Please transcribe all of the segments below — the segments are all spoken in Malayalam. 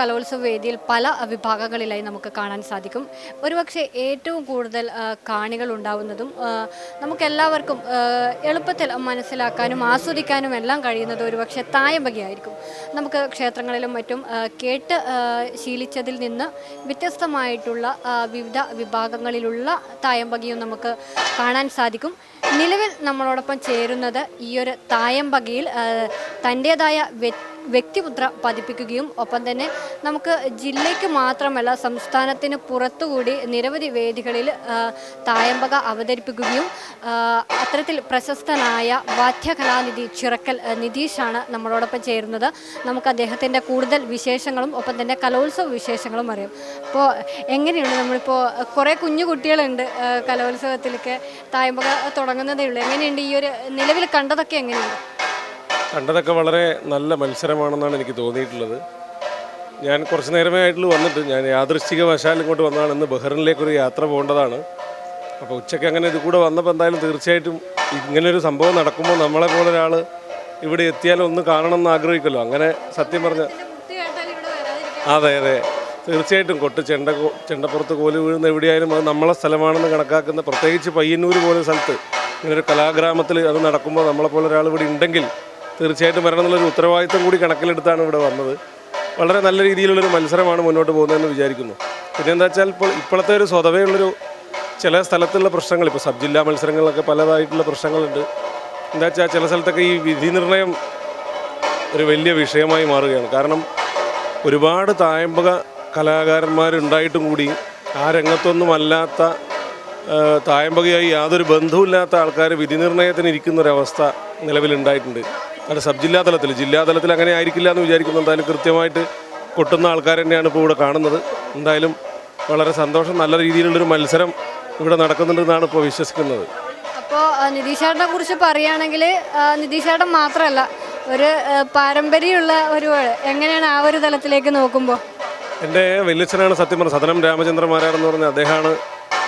കലോത്സവ വേദിയിൽ പല വിഭാഗങ്ങളിലായി നമുക്ക് കാണാൻ സാധിക്കും. ഒരുപക്ഷെ ഏറ്റവും കൂടുതൽ കാണികൾ ഉണ്ടാവുന്നതും നമുക്കെല്ലാവർക്കും എളുപ്പത്തിൽ മനസ്സിലാക്കാനും ആസ്വദിക്കാനും എല്ലാം കഴിയുന്നത് ഒരുപക്ഷെ തായമ്പകയായിരിക്കും. നമുക്ക് ക്ഷേത്രങ്ങളിലും മറ്റും കേട്ട് ശീലിച്ചതിൽ നിന്ന് വ്യത്യസ്തമായിട്ടുള്ള വിവിധ വിഭാഗങ്ങളിലുള്ള തായമ്പകയും നമുക്ക് കാണാൻ സാധിക്കും. നിലവിൽ നമ്മളോടൊപ്പം ചേരുന്നത് ഈ ഒരു തായമ്പകയിൽ തന്റേതായ വ്യക്തിമുദ്ര പതിപ്പിക്കുകയും ഒപ്പം തന്നെ നമുക്ക് ജില്ലയ്ക്ക് മാത്രമല്ല സംസ്ഥാനത്തിന് പുറത്തുകൂടി നിരവധി വേദികളിൽ തായമ്പക അവതരിപ്പിക്കുകയും അത്തരത്തിൽ പ്രശസ്തനായ വാദ്യകലാനിധി ചിറക്കൽ നിതീഷാണ് നമ്മളോടൊപ്പം ചേരുന്നത്. നമുക്ക് അദ്ദേഹത്തിന്റെ കൂടുതൽ വിശേഷങ്ങളും ഒപ്പം തന്നെ കലോത്സവ വിശേഷങ്ങളും അറിയാം. അപ്പോൾ എങ്ങനെയുണ്ട് നമ്മളിപ്പോൾ കുറേ കുഞ്ഞു കുട്ടികളുണ്ട് കലോത്സവത്തിലൊക്കെ തായമ്പക തുടങ്ങുന്നതേ ഉള്ളൂ. എങ്ങനെയുണ്ട്? ഈ ഒരു നിലവിൽ കണ്ടതൊക്കെ എങ്ങനെയുണ്ട്? കണ്ടതൊക്കെ വളരെ നല്ല മത്സരമാണെന്നാണ് എനിക്ക് തോന്നിയിട്ടുള്ളത്. ഞാൻ കുറച്ച് നേരമേ ആയിട്ടുള്ളൂ വന്നിട്ട്. ഞാൻ യാദൃശ്ചിക വശാൽ ഇങ്ങോട്ട് വന്നതാണ്. ഇന്ന് ബഹ്റിനിലേക്കൊരു യാത്ര പോകേണ്ടതാണ്. അപ്പോൾ ഉച്ചയ്ക്ക് അങ്ങനെ ഇത് കൂടെ വന്നപ്പോൾ എന്തായാലും തീർച്ചയായിട്ടും ഇങ്ങനൊരു സംഭവം നടക്കുമ്പോൾ നമ്മളെ പോലെ ഒരാൾ ഇവിടെ എത്തിയാലും ഒന്ന് കാണണം എന്ന് ആഗ്രഹിക്കുമല്ലോ. അങ്ങനെ സത്യം പറഞ്ഞ അതെ അതെ. തീർച്ചയായിട്ടും കൊട്ട് ചെണ്ട ചെണ്ടപ്പുറത്ത് കോൽ വീഴുന്ന എവിടെയായാലും അത് നമ്മളെ സ്ഥലമാണെന്ന് കണക്കാക്കുന്ന പ്രത്യേകിച്ച് പയ്യന്നൂർ പോലെ സ്ഥലത്ത് ഇങ്ങനൊരു കലാഗ്രാമത്തിൽ അത് നടക്കുമ്പോൾ നമ്മളെപ്പോലെ ഒരാൾ ഇവിടെ ഉണ്ടെങ്കിൽ തീർച്ചയായിട്ടും വരണം എന്നുള്ളൊരു ഉത്തരവാദിത്തം കൂടി കണക്കിലെടുത്താണ് ഇവിടെ വന്നത്. വളരെ നല്ല രീതിയിലുള്ളൊരു മത്സരമാണ് മുന്നോട്ട് പോകുന്നതെന്ന് വിചാരിക്കുന്നു. പിന്നെ എന്താ വെച്ചാൽ ഇപ്പോൾ ഇപ്പോഴത്തെ ഒരു സ്വതവേ ഉള്ളൊരു ചില സ്ഥലത്തുള്ള പ്രശ്നങ്ങൾ ഇപ്പോൾ സബ് ജില്ലാ മത്സരങ്ങളിലൊക്കെ പലതായിട്ടുള്ള പ്രശ്നങ്ങളുണ്ട്. എന്താ വെച്ചാൽ ചില സ്ഥലത്തൊക്കെ ഈ വിധി നിർണയം ഒരു വലിയ വിഷയമായി മാറുകയാണ്. കാരണം ഒരുപാട് തായമ്പക കലാകാരന്മാരുണ്ടായിട്ടും കൂടി ആ രംഗത്തൊന്നും അല്ലാത്ത ആ, തായമ്പകയായി യാതൊരു ബന്ധവുമില്ലാത്ത ആൾക്കാർ വിധി നിർണയത്തിന് ഇരിക്കുന്ന ഒരവസ്ഥ നിലവിലുണ്ടായിട്ടുണ്ട്. അത് സബ് ജില്ലാ തലത്തിൽ ജില്ലാ തലത്തിൽ അങ്ങനെ ആയിരിക്കില്ല എന്ന് വിചാരിക്കുന്നു. എന്തായാലും കൃത്യമായിട്ട് കൊട്ടുന്ന ആൾക്കാർ തന്നെയാണ് ഇപ്പോൾ ഇവിടെ കാണുന്നത്. എന്തായാലും വളരെ സന്തോഷം. നല്ല രീതിയിലുള്ളൊരു മത്സരം ഇവിടെ നടക്കുന്നുണ്ടെന്നാണ് ഇപ്പോൾ വിശ്വസിക്കുന്നത്. അപ്പോൾ നിതീഷേട്ടനെ കുറിച്ച് പറയുകയാണെങ്കിൽ നിതീഷേട്ടൻ മാത്രമല്ല ഒരു പാരമ്പര്യമുള്ള ഒരു എങ്ങനെയാണ് ആ ഒരു തലത്തിലേക്ക് നോക്കുമ്പോൾ എന്റെ വലിയച്ഛനാണ് സത്യം പറഞ്ഞത് സദനം രാമചന്ദ്രമാരാർ മാരാരെന്ന് പറഞ്ഞ അദ്ദേഹമാണ്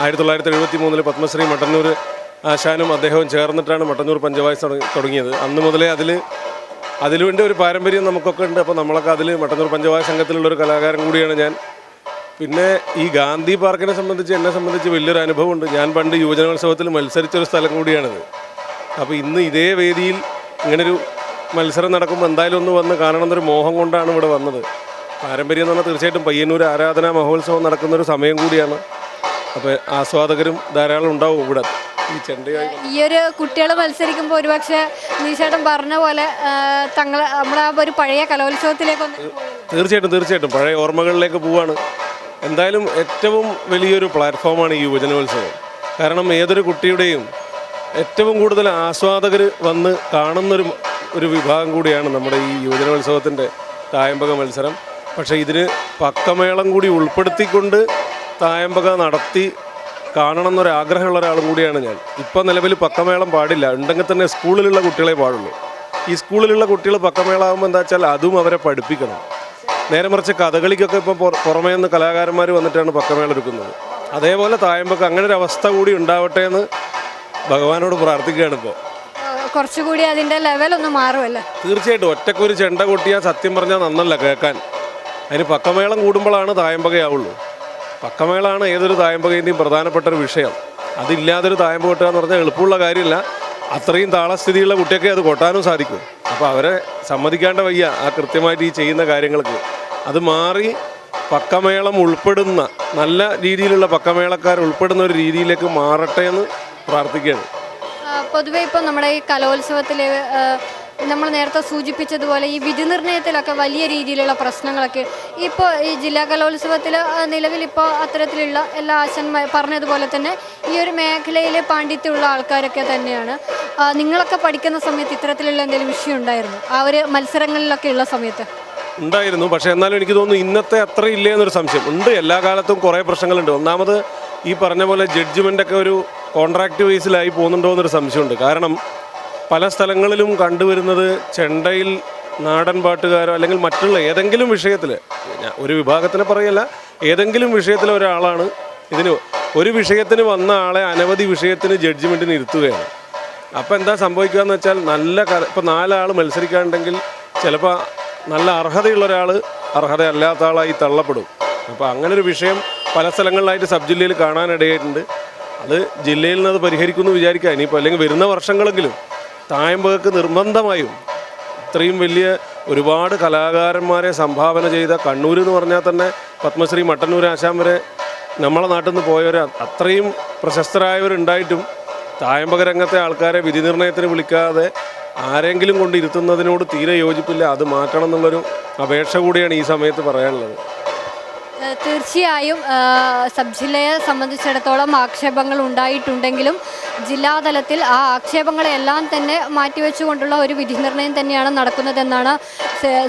ആയിരത്തി തൊള്ളായിരത്തി എഴുപത്തി മൂന്നിൽ പത്മശ്രീ മട്ടന്നൂർ ആശാനും അദ്ദേഹവും ചേർന്നിട്ടാണ് മട്ടന്നൂർ പഞ്ചവായസ് തുടങ്ങി- തുടങ്ങിയത്. അന്ന് മുതലേ അതിൽ അതിലുവേണ്ടി ഒരു പാരമ്പര്യം നമുക്കൊക്കെ ഉണ്ട്. അപ്പോൾ നമ്മളൊക്കെ അതിൽ മട്ടന്നൂർ പഞ്ചവായ സംഘത്തിലുള്ളൊരു കലാകാരൻ കൂടിയാണ് ഞാൻ. പിന്നെ ഈ ഗാന്ധി പാർക്കിനെ സംബന്ധിച്ച് എന്നെ സംബന്ധിച്ച് വലിയൊരു അനുഭവമുണ്ട്. ഞാൻ പണ്ട് യുവജനോത്സവത്തിൽ മത്സരിച്ചൊരു സ്ഥലം കൂടിയാണിത്. അപ്പോൾ ഇന്ന് ഇതേ വേദിയിൽ ഇങ്ങനൊരു മത്സരം നടക്കുമ്പോൾ എന്തായാലും ഒന്ന് വന്ന് കാണണം എന്നൊരു മോഹം കൊണ്ടാണ് ഇവിടെ വന്നത്. പാരമ്പര്യം എന്ന് പറഞ്ഞാൽ തീർച്ചയായിട്ടും പയ്യന്നൂർ ആരാധനാ മഹോത്സവം നടക്കുന്നൊരു സമയം കൂടിയാണ്. അപ്പോൾ ആസ്വാദകരും ധാരാളം ഉണ്ടാവും ഇവിടെ. ഈ ചെണ്ടയായി ഈ ഒരു കുട്ടികൾ മത്സരിക്കുമ്പോൾ ഒരുപക്ഷെ നീശേട്ടൻ പറഞ്ഞ പോലെ തങ്ങൾ നമ്മുടെ ആ ഒരു പഴയ കലോത്സവത്തിലേക്ക് തീർച്ചയായിട്ടും തീർച്ചയായിട്ടും. പഴയ ഓർമ്മകളിലേക്ക് പോവാണ്. എന്തായാലും ഏറ്റവും വലിയൊരു പ്ലാറ്റ്ഫോമാണ് ഈ യുവജനോത്സവം കാരണം ഏതൊരു കുട്ടിയുടെയും ഏറ്റവും കൂടുതൽ ആസ്വാദകർ വന്ന് കാണുന്നൊരു ഒരു വിഭാഗം കൂടിയാണ് നമ്മുടെ ഈ യുവജനോത്സവത്തിന്റെ തായമ്പക മത്സരം. പക്ഷേ ഇതിന് പക്കമേളം കൂടി ഉൾപ്പെടുത്തിക്കൊണ്ട് തായമ്പക നടത്തി കാണണം എന്നൊരാഗ്രഹമുള്ള ഒരാളും കൂടിയാണ് ഞാൻ. ഇപ്പം നിലവിൽ പക്കമേളം പാടില്ല. ഉണ്ടെങ്കിൽ തന്നെ സ്കൂളിലുള്ള കുട്ടികളെ പാടുള്ളൂ. ഈ സ്കൂളിലുള്ള കുട്ടികൾ പക്കമേളാകുമ്പോൾ എന്താ വെച്ചാൽ അതും അവരെ പഠിപ്പിക്കണം. നേരെ മറിച്ച് കഥകളിക്കൊക്കെ ഇപ്പം പുറ- പുറമേ നിന്ന് കലാകാരന്മാർ വന്നിട്ടാണ് പക്കമേള എടുക്കുന്നത് അതേപോലെ തായമ്പക്ക് അങ്ങനെ ഒരു അവസ്ഥ കൂടി ഉണ്ടാവട്ടെ എന്ന് ഭഗവാനോട് പ്രാർത്ഥിക്കുകയാണ് ഇപ്പോൾ കുറച്ചുകൂടി അതിന്റെ ലെവലൊന്ന് മാറുമല്ലോ തീർച്ചയായിട്ടും ഒറ്റക്കൊരു ചെണ്ട കൊട്ടിയാൽ സത്യം പറഞ്ഞാൽ നന്നല്ല കേൾക്കാൻ. അതിന് പക്കമേളം കൂടുമ്പോഴാണ് തായമ്പകയാവുള്ളൂ. പക്കമേളാണ് ഏതൊരു തായമ്പകേന്റെയും പ്രധാനപ്പെട്ട ഒരു വിഷയം. അതില്ലാതൊരു തായമ്പ കൊട്ടുക എന്ന് പറഞ്ഞാൽ എളുപ്പമുള്ള കാര്യമില്ല. അത്രയും താളസ്ഥിതിയുള്ള കുട്ടിയൊക്കെ അത് കൊട്ടാനും സാധിക്കും. അപ്പോൾ അവരെ സമ്മതിക്കാണ്ട വയ്യ ആ കൃത്യമായിട്ട് ഈ ചെയ്യുന്ന കാര്യങ്ങൾക്ക്. അത് മാറി പക്കമേളം ഉൾപ്പെടുന്ന നല്ല രീതിയിലുള്ള പക്കമേളക്കാർ ഉൾപ്പെടുന്ന ഒരു രീതിയിലേക്ക് മാറട്ടെ എന്ന് പ്രാർത്ഥിക്കുകയാണ്. പൊതുവെ ഇപ്പോൾ നമ്മുടെ ഈ കലോത്സവത്തിൽ നമ്മൾ നേരത്തെ സൂചിപ്പിച്ചതുപോലെ ഈ വിധി നിർണയത്തിലൊക്കെ വലിയ രീതിയിലുള്ള പ്രശ്നങ്ങളൊക്കെ ഇപ്പോൾ ഈ ജില്ലാ കലോത്സവത്തിൽ നിലവിലിപ്പോൾ അത്തരത്തിലുള്ള എല്ലാ ആശന്മാർ പറഞ്ഞതുപോലെ തന്നെ ഈ ഒരു മേഖലയിലെ പാണ്ഡിത്യമുള്ള ആൾക്കാരൊക്കെ തന്നെയാണ്. നിങ്ങളൊക്കെ പഠിക്കുന്ന സമയത്ത് ഇത്തരത്തിലുള്ള എന്തെങ്കിലും വിഷയം ഉണ്ടായിരുന്നു? ആ ഒരു മത്സരങ്ങളിലൊക്കെ ഉള്ള സമയത്ത്? ഉണ്ടായിരുന്നു. പക്ഷേ എന്നാലും എനിക്ക് തോന്നുന്നു ഇന്നത്തെ അത്ര ഇല്ലേ എന്നൊരു സംശയം. ഉണ്ട്. എല്ലാ കാലത്തും കുറേ പ്രശ്നങ്ങളുണ്ട്. ഒന്നാമത് ഈ പറഞ്ഞ പോലെ ജഡ്ജ്മെന്റൊക്കെ ഒരു കോൺട്രാക്ട് ബേസിലായി പോകുന്നുണ്ടോ എന്നൊരു സംശയമുണ്ട്. കാരണം പല സ്ഥലങ്ങളിലും കണ്ടുവരുന്നത് ചെണ്ടയിൽ നാടൻ പാട്ടുകാരോ അല്ലെങ്കിൽ മറ്റുള്ള ഏതെങ്കിലും വിഷയത്തിൽ ഒരു വിഭാഗത്തിനെ പറയല്ല ഏതെങ്കിലും വിഷയത്തിൽ ഒരാളാണ് ഇതിന് ഒരു വിഷയത്തിന് വന്ന ആളെ അനവധി വിഷയത്തിന് ജഡ്ജ്മെന്റിന് ഇരുത്തുകയാണ് അപ്പോൾ എന്താ സംഭവിക്കുക എന്ന് വെച്ചാൽ നല്ല ക ഇപ്പോൾ നാലാൾ മത്സരിക്കാനുണ്ടെങ്കിൽ ചിലപ്പോൾ നല്ല അർഹതയുള്ള ഒരാൾ അർഹതയല്ലാത്ത ആളായി തള്ളപ്പെടും. അപ്പോൾ അങ്ങനെ ഒരു വിഷയം പല സ്ഥലങ്ങളിലായിട്ട് സബ് ജില്ലയിൽ കാണാനിടയായിട്ടുണ്ട്. അത് ജില്ലയിൽ നിന്ന് അത് പരിഹരിക്കുമെന്ന് വിചാരിക്കുക. ഇനിയിപ്പോൾ അല്ലെങ്കിൽ വരുന്ന വർഷങ്ങളെങ്കിലും തായമ്പകക്ക് നിർബന്ധമായും ഇത്രയും വലിയ ഒരുപാട് കലാകാരന്മാരെ സംഭാവന ചെയ്ത കണ്ണൂർ എന്ന് പറഞ്ഞാൽ തന്നെ പത്മശ്രീ മട്ടന്നൂർ ആശാൻ വരെ നമ്മളെ നാട്ടിൽ നിന്ന് പോയവർ അത്രയും പ്രശസ്തരായവരുണ്ടായിട്ടും തായമ്പക രംഗത്തെ ആൾക്കാരെ വിധി നിർണയത്തിന് വിളിക്കാതെ ആരെങ്കിലും കൊണ്ട് ഇരുത്തുന്നതിനോട് തീരെ യോജിപ്പില്ല. അത് മാറ്റണം എന്നുള്ളൊരു അപേക്ഷ കൂടിയാണ് ഈ സമയത്ത് പറയാനുള്ളത്. തീർച്ചയായും സബ് ജില്ലയെ സംബന്ധിച്ചിടത്തോളം ആക്ഷേപങ്ങൾ ഉണ്ടായിട്ടുണ്ടെങ്കിലും ജില്ലാതലത്തിൽ ആ ആക്ഷേപങ്ങളെല്ലാം തന്നെ മാറ്റിവെച്ചുകൊണ്ടുള്ള ഒരു വിധി നിർണയം തന്നെയാണ് നടക്കുന്നതെന്നാണ്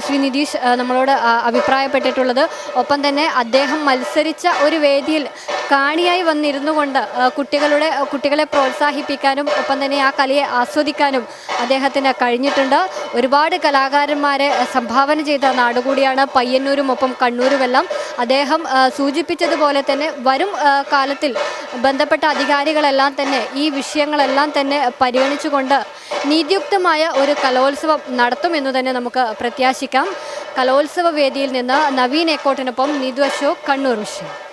ശ്രീ നിതീഷ് നമ്മളോട് അഭിപ്രായപ്പെട്ടിട്ടുള്ളത്. ഒപ്പം തന്നെ അദ്ദേഹം മത്സരിച്ച ഒരു വേദിയിൽ കാണിയായി വന്നിരുന്നു കൊണ്ട് കുട്ടികളുടെ കുട്ടികളെ പ്രോത്സാഹിപ്പിക്കാനും ഒപ്പം തന്നെ ആ കലയെ ആസ്വദിക്കാനും അദ്ദേഹത്തിന് കഴിഞ്ഞിട്ടുണ്ട്. ഒരുപാട് കലാകാരന്മാരെ സംഭാവന ചെയ്ത നാടുകൂടിയാണ് പയ്യന്നൂരും ഒപ്പം കണ്ണൂരുമെല്ലാം. അദ്ദേഹം ആ, സൂചിപ്പിച്ചതുപോലെ തന്നെ വരും കാലത്തിൽ ബന്ധപ്പെട്ട അധികാരികളെല്ലാം തന്നെ ഈ വിഷയങ്ങളെല്ലാം തന്നെ പരിഗണിച്ചുകൊണ്ട് നീതിയുക്തമായ ഒരു കലോത്സവം നടത്തുമെന്ന് തന്നെ നമുക്ക് പ്രത്യാശിക്കാം. കലോത്സവ വേദിയിൽ നിന്ന് നവീൻ എക്കോട്ടിനൊപ്പം നീതു അശോക് കണ്ണൂർ വിഷയം.